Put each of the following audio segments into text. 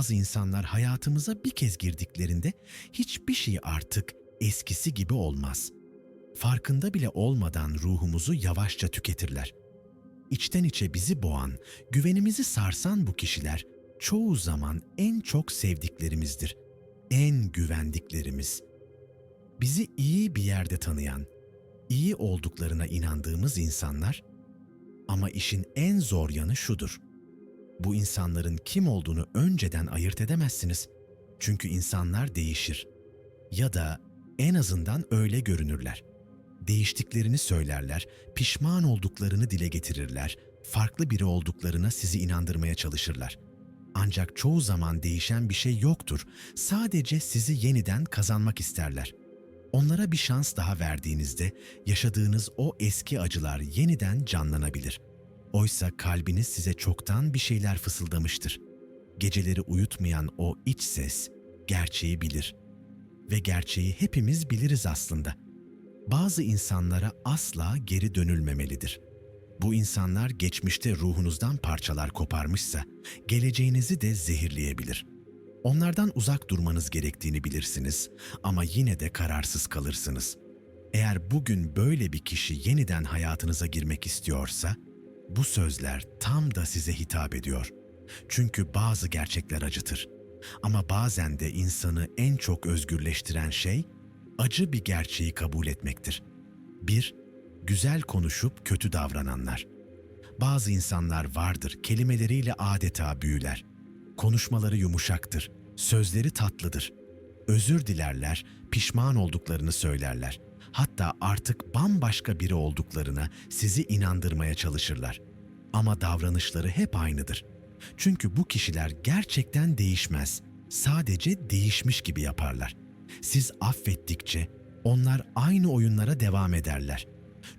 Bazı insanlar hayatımıza bir kez girdiklerinde hiçbir şey artık eskisi gibi olmaz. Farkında bile olmadan ruhumuzu yavaşça tüketirler. İçten içe bizi boğan, güvenimizi sarsan bu kişiler çoğu zaman en çok sevdiklerimizdir. En güvendiklerimiz. Bizi iyi bir yerde tanıyan, iyi olduklarına inandığımız insanlar ama işin en zor yanı şudur. Bu insanların kim olduğunu önceden ayırt edemezsiniz. Çünkü insanlar değişir. Ya da en azından öyle görünürler. Değiştiklerini söylerler, pişman olduklarını dile getirirler, farklı biri olduklarına sizi inandırmaya çalışırlar. Ancak çoğu zaman değişen bir şey yoktur. Sadece sizi yeniden kazanmak isterler. Onlara bir şans daha verdiğinizde yaşadığınız o eski acılar yeniden canlanabilir. Oysa kalbiniz size çoktan bir şeyler fısıldamıştır. Geceleri uyutmayan o iç ses gerçeği bilir. Ve gerçeği hepimiz biliriz aslında. Bazı insanlara asla geri dönülmemelidir. Bu insanlar geçmişte ruhunuzdan parçalar koparmışsa geleceğinizi de zehirleyebilir. Onlardan uzak durmanız gerektiğini bilirsiniz ama yine de kararsız kalırsınız. Eğer bugün böyle bir kişi yeniden hayatınıza girmek istiyorsa, bu sözler tam da size hitap ediyor. Çünkü bazı gerçekler acıtır. Ama bazen de insanı en çok özgürleştiren şey acı bir gerçeği kabul etmektir. 1. Güzel konuşup kötü davrananlar. Bazı insanlar vardır kelimeleriyle adeta büyüler. Konuşmaları yumuşaktır, sözleri tatlıdır. Özür dilerler, pişman olduklarını söylerler. Hatta artık bambaşka biri olduklarına sizi inandırmaya çalışırlar. Ama davranışları hep aynıdır. Çünkü bu kişiler gerçekten değişmez. Sadece değişmiş gibi yaparlar. Siz affettikçe onlar aynı oyunlara devam ederler.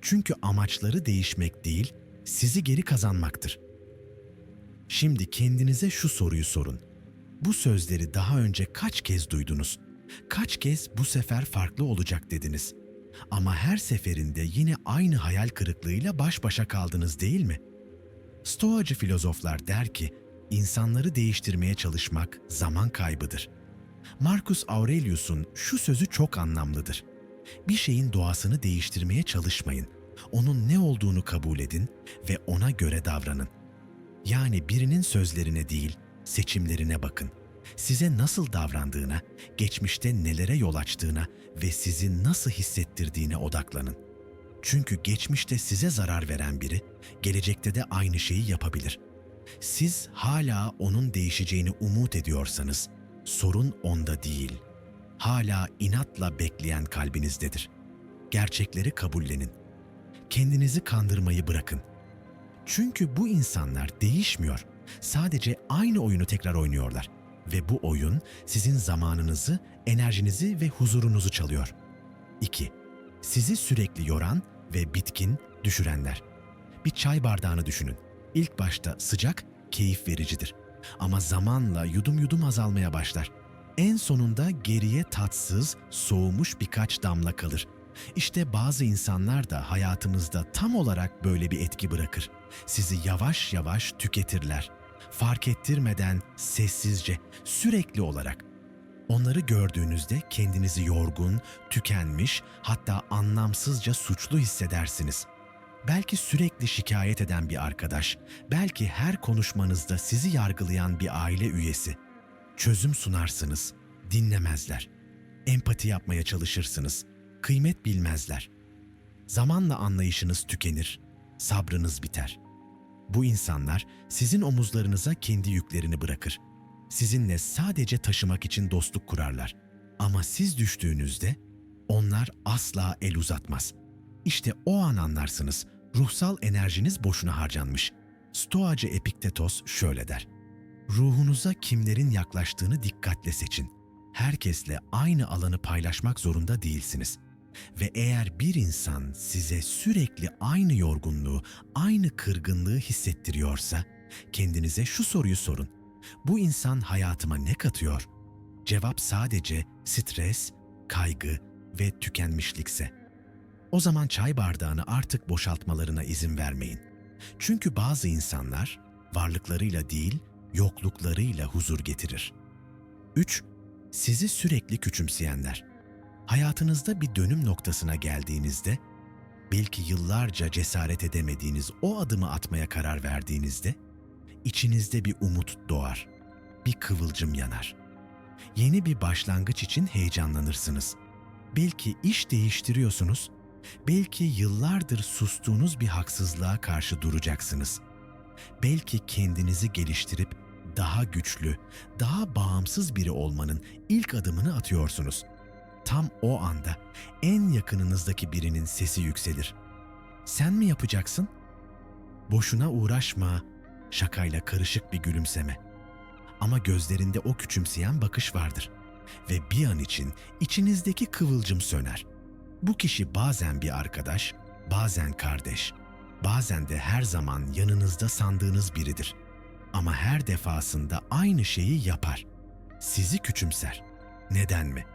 Çünkü amaçları değişmek değil, sizi geri kazanmaktır. Şimdi kendinize şu soruyu sorun. Bu sözleri daha önce kaç kez duydunuz? Kaç kez bu sefer farklı olacak dediniz? Ama her seferinde yine aynı hayal kırıklığıyla baş başa kaldınız değil mi? Stoacı filozoflar der ki, insanları değiştirmeye çalışmak zaman kaybıdır. Marcus Aurelius'un şu sözü çok anlamlıdır. Bir şeyin doğasını değiştirmeye çalışmayın. Onun ne olduğunu kabul edin ve ona göre davranın. Yani birinin sözlerine değil, seçimlerine bakın. Size nasıl davrandığına, geçmişte nelere yol açtığına ve sizi nasıl hissettirdiğine odaklanın. Çünkü geçmişte size zarar veren biri, gelecekte de aynı şeyi yapabilir. Siz hala onun değişeceğini umut ediyorsanız, sorun onda değil. Hala inatla bekleyen kalbinizdedir. Gerçekleri kabullenin. Kendinizi kandırmayı bırakın. Çünkü bu insanlar değişmiyor. Sadece aynı oyunu tekrar oynuyorlar. Ve bu oyun sizin zamanınızı, enerjinizi ve huzurunuzu çalıyor. 2. Sizi sürekli yoran ve bitkin düşürenler. Bir çay bardağını düşünün. İlk başta sıcak, keyif vericidir. Ama zamanla yudum yudum azalmaya başlar. En sonunda geriye tatsız, soğumuş birkaç damla kalır. İşte bazı insanlar da hayatımızda tam olarak böyle bir etki bırakır. Sizi yavaş yavaş tüketirler. Fark ettirmeden, sessizce, sürekli olarak. Onları gördüğünüzde kendinizi yorgun, tükenmiş, hatta anlamsızca suçlu hissedersiniz. Belki sürekli şikayet eden bir arkadaş, belki her konuşmanızda sizi yargılayan bir aile üyesi. Çözüm sunarsınız, dinlemezler. Empati yapmaya çalışırsınız, kıymet bilmezler. Zamanla anlayışınız tükenir, sabrınız biter. Bu insanlar sizin omuzlarınıza kendi yüklerini bırakır. Sizinle sadece taşımak için dostluk kurarlar. Ama siz düştüğünüzde onlar asla el uzatmaz. İşte o an anlarsınız ruhsal enerjiniz boşuna harcanmış. Stoacı Epiktetos şöyle der. Ruhunuza kimlerin yaklaştığını dikkatle seçin. Herkesle aynı alanı paylaşmak zorunda değilsiniz. Ve eğer bir insan size sürekli aynı yorgunluğu, aynı kırgınlığı hissettiriyorsa, kendinize şu soruyu sorun. Bu insan hayatıma ne katıyor? Cevap sadece stres, kaygı ve tükenmişlikse. O zaman çay bardağını artık boşaltmalarına izin vermeyin. Çünkü bazı insanlar varlıklarıyla değil, yokluklarıyla huzur getirir. 3. Sizi sürekli küçümseyenler. Hayatınızda bir dönüm noktasına geldiğinizde, belki yıllarca cesaret edemediğiniz o adımı atmaya karar verdiğinizde, içinizde bir umut doğar, bir kıvılcım yanar. Yeni bir başlangıç için heyecanlanırsınız. Belki iş değiştiriyorsunuz, belki yıllardır sustuğunuz bir haksızlığa karşı duracaksınız. Belki kendinizi geliştirip daha güçlü, daha bağımsız biri olmanın ilk adımını atıyorsunuz. Tam o anda en yakınınızdaki birinin sesi yükselir. Sen mi yapacaksın? Boşuna uğraşma. Şakayla karışık bir gülümseme. Ama gözlerinde o küçümseyen bakış vardır ve bir an için içinizdeki kıvılcım söner. Bu kişi bazen bir arkadaş, bazen kardeş, bazen de her zaman yanınızda sandığınız biridir. Ama her defasında aynı şeyi yapar. Sizi küçümser. Neden mi?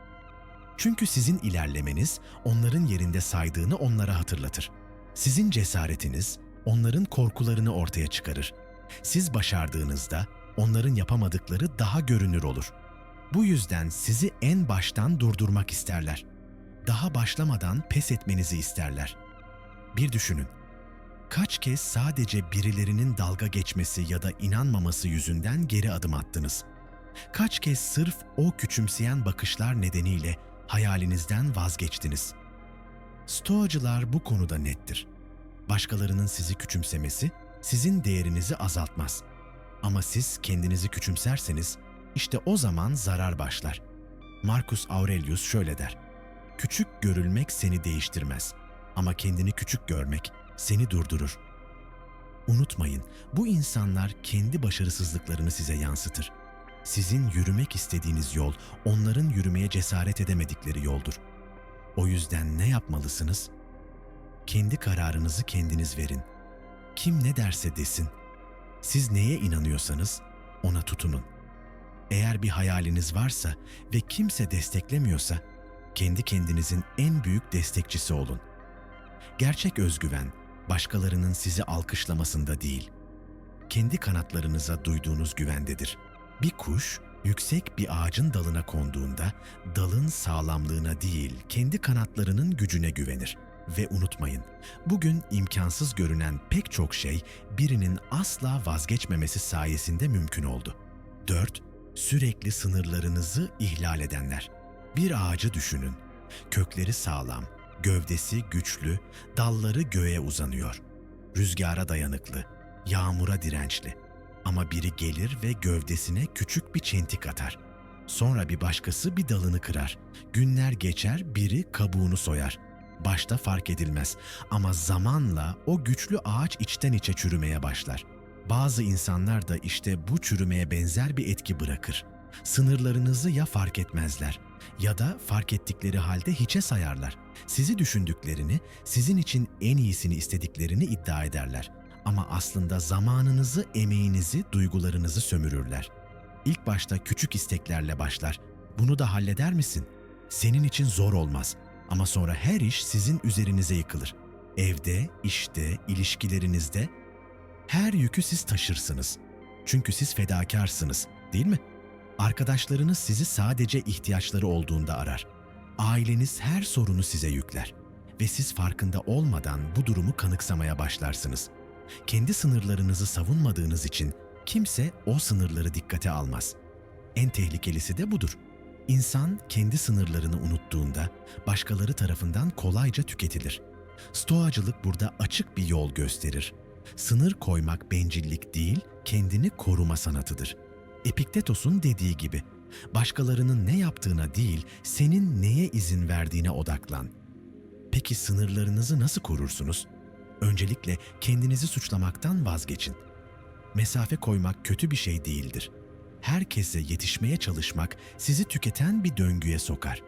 Çünkü sizin ilerlemeniz onların yerinde saydığını onlara hatırlatır. Sizin cesaretiniz onların korkularını ortaya çıkarır. Siz başardığınızda onların yapamadıkları daha görünür olur. Bu yüzden sizi en baştan durdurmak isterler. Daha başlamadan pes etmenizi isterler. Bir düşünün. Kaç kez sadece birilerinin dalga geçmesi ya da inanmaması yüzünden geri adım attınız? Kaç kez sırf o küçümseyen bakışlar nedeniyle hayalinizden vazgeçtiniz? Stoacılar bu konuda nettir. Başkalarının sizi küçümsemesi sizin değerinizi azaltmaz. Ama siz kendinizi küçümserseniz işte o zaman zarar başlar. Marcus Aurelius şöyle der. Küçük görülmek seni değiştirmez ama kendini küçük görmek seni durdurur. Unutmayın, bu insanlar kendi başarısızlıklarını size yansıtır. Sizin yürümek istediğiniz yol, onların yürümeye cesaret edemedikleri yoldur. O yüzden ne yapmalısınız? Kendi kararınızı kendiniz verin. Kim ne derse desin. Siz neye inanıyorsanız ona tutunun. Eğer bir hayaliniz varsa ve kimse desteklemiyorsa, kendi kendinizin en büyük destekçisi olun. Gerçek özgüven, başkalarının sizi alkışlamasında değil, kendi kanatlarınıza duyduğunuz güvendedir. Bir kuş, yüksek bir ağacın dalına konduğunda, dalın sağlamlığına değil, kendi kanatlarının gücüne güvenir. Ve unutmayın, bugün imkansız görünen pek çok şey birinin asla vazgeçmemesi sayesinde mümkün oldu. 4. Sürekli sınırlarınızı ihlal edenler. Bir ağacı düşünün. Kökleri sağlam, gövdesi güçlü, dalları göğe uzanıyor. Rüzgara dayanıklı, yağmura dirençli. Ama biri gelir ve gövdesine küçük bir çentik atar. Sonra bir başkası bir dalını kırar. Günler geçer, biri kabuğunu soyar. Başta fark edilmez ama zamanla o güçlü ağaç içten içe çürümeye başlar. Bazı insanlar da işte bu çürümeye benzer bir etki bırakır. Sınırlarınızı ya fark etmezler ya da fark ettikleri halde hiçe sayarlar. Sizi düşündüklerini, sizin için en iyisini istediklerini iddia ederler. Ama aslında zamanınızı, emeğinizi, duygularınızı sömürürler. İlk başta küçük isteklerle başlar. Bunu da halleder misin? Senin için zor olmaz ama sonra her iş sizin üzerinize yıkılır. Evde, işte, ilişkilerinizde her yükü siz taşırsınız. Çünkü siz fedakarsınız, değil mi? Arkadaşlarınız sizi sadece ihtiyaçları olduğunda arar. Aileniz her sorunu size yükler ve siz farkında olmadan bu durumu kanıksamaya başlarsınız. Kendi sınırlarınızı savunmadığınız için kimse o sınırları dikkate almaz. En tehlikelisi de budur. İnsan kendi sınırlarını unuttuğunda başkaları tarafından kolayca tüketilir. Stoacılık burada açık bir yol gösterir. Sınır koymak bencillik değil, kendini koruma sanatıdır. Epiktetos'un dediği gibi, başkalarının ne yaptığına değil, senin neye izin verdiğine odaklan. Peki sınırlarınızı nasıl korursunuz? Öncelikle kendinizi suçlamaktan vazgeçin. Mesafe koymak kötü bir şey değildir. Herkese yetişmeye çalışmak sizi tüketen bir döngüye sokar.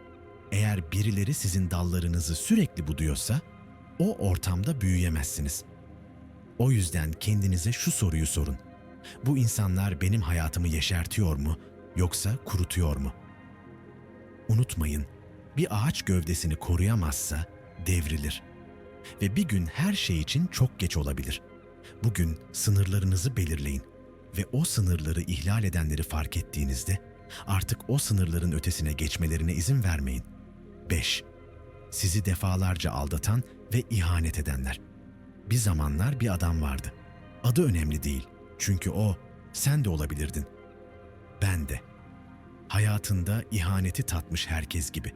Eğer birileri sizin dallarınızı sürekli buduyorsa, o ortamda büyüyemezsiniz. O yüzden kendinize şu soruyu sorun. Bu insanlar benim hayatımı yeşertiyor mu yoksa kurutuyor mu? Unutmayın, bir ağaç gövdesini koruyamazsa devrilir. Ve bir gün her şey için çok geç olabilir. Bugün sınırlarınızı belirleyin. ve o sınırları ihlal edenleri fark ettiğinizde artık o sınırların ötesine geçmelerine izin vermeyin. 5. Sizi defalarca aldatan ve ihanet edenler. Bir zamanlar bir adam vardı. Adı önemli değil. Çünkü o sen de olabilirdin. Ben de. Hayatında ihaneti tatmış herkes gibi.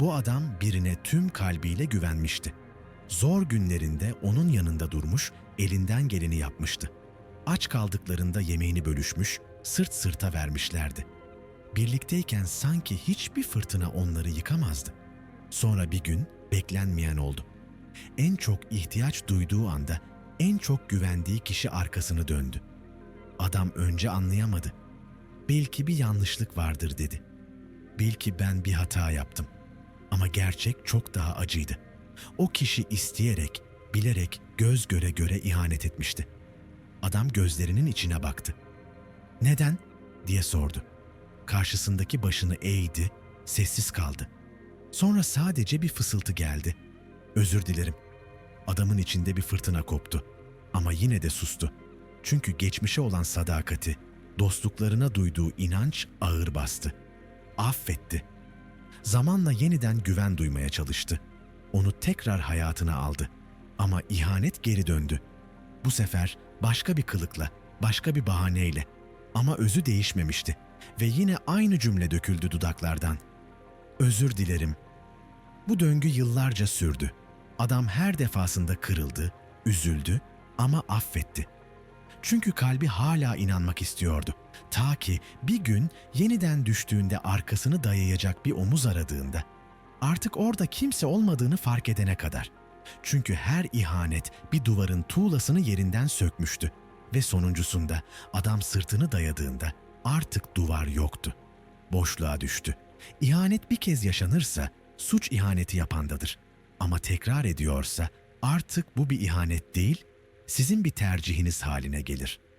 Bu adam birine tüm kalbiyle güvenmişti. Zor günlerinde onun yanında durmuş, elinden geleni yapmıştı. Aç kaldıklarında yemeğini bölüşmüş, sırt sırta vermişlerdi. Birlikteyken sanki hiçbir fırtına onları yıkamazdı. Sonra bir gün beklenmeyen oldu. En çok ihtiyaç duyduğu anda en çok güvendiği kişi arkasını döndü. Adam önce anlayamadı. Belki bir yanlışlık vardır dedi. Belki ben bir hata yaptım. Ama gerçek çok daha acıydı. O kişi isteyerek, bilerek, göz göre göre ihanet etmişti. Adam gözlerinin içine baktı. Neden? diye sordu. Karşısındaki başını eğdi, sessiz kaldı. Sonra sadece bir fısıltı geldi. Özür dilerim. Adamın içinde bir fırtına koptu. Ama yine de sustu. Çünkü geçmişe olan sadakati, dostluklarına duyduğu inanç ağır bastı. Affetti. Zamanla yeniden güven duymaya çalıştı. Onu tekrar hayatına aldı. Ama ihanet geri döndü. Bu sefer başka bir kılıkla, başka bir bahaneyle. Ama özü değişmemişti ve yine aynı cümle döküldü dudaklardan. Özür dilerim. Bu döngü yıllarca sürdü. Adam her defasında kırıldı, üzüldü ama affetti. Çünkü kalbi hala inanmak istiyordu. Ta ki bir gün yeniden düştüğünde arkasını dayayacak bir omuz aradığında, artık orada kimse olmadığını fark edene kadar. Çünkü her ihanet bir duvarın tuğlasını yerinden sökmüştü ve sonuncusunda adam sırtını dayadığında artık duvar yoktu. Boşluğa düştü. İhanet bir kez yaşanırsa suç ihaneti yapandadır. Ama tekrar ediyorsa artık bu bir ihanet değil, sizin bir tercihiniz haline gelir.''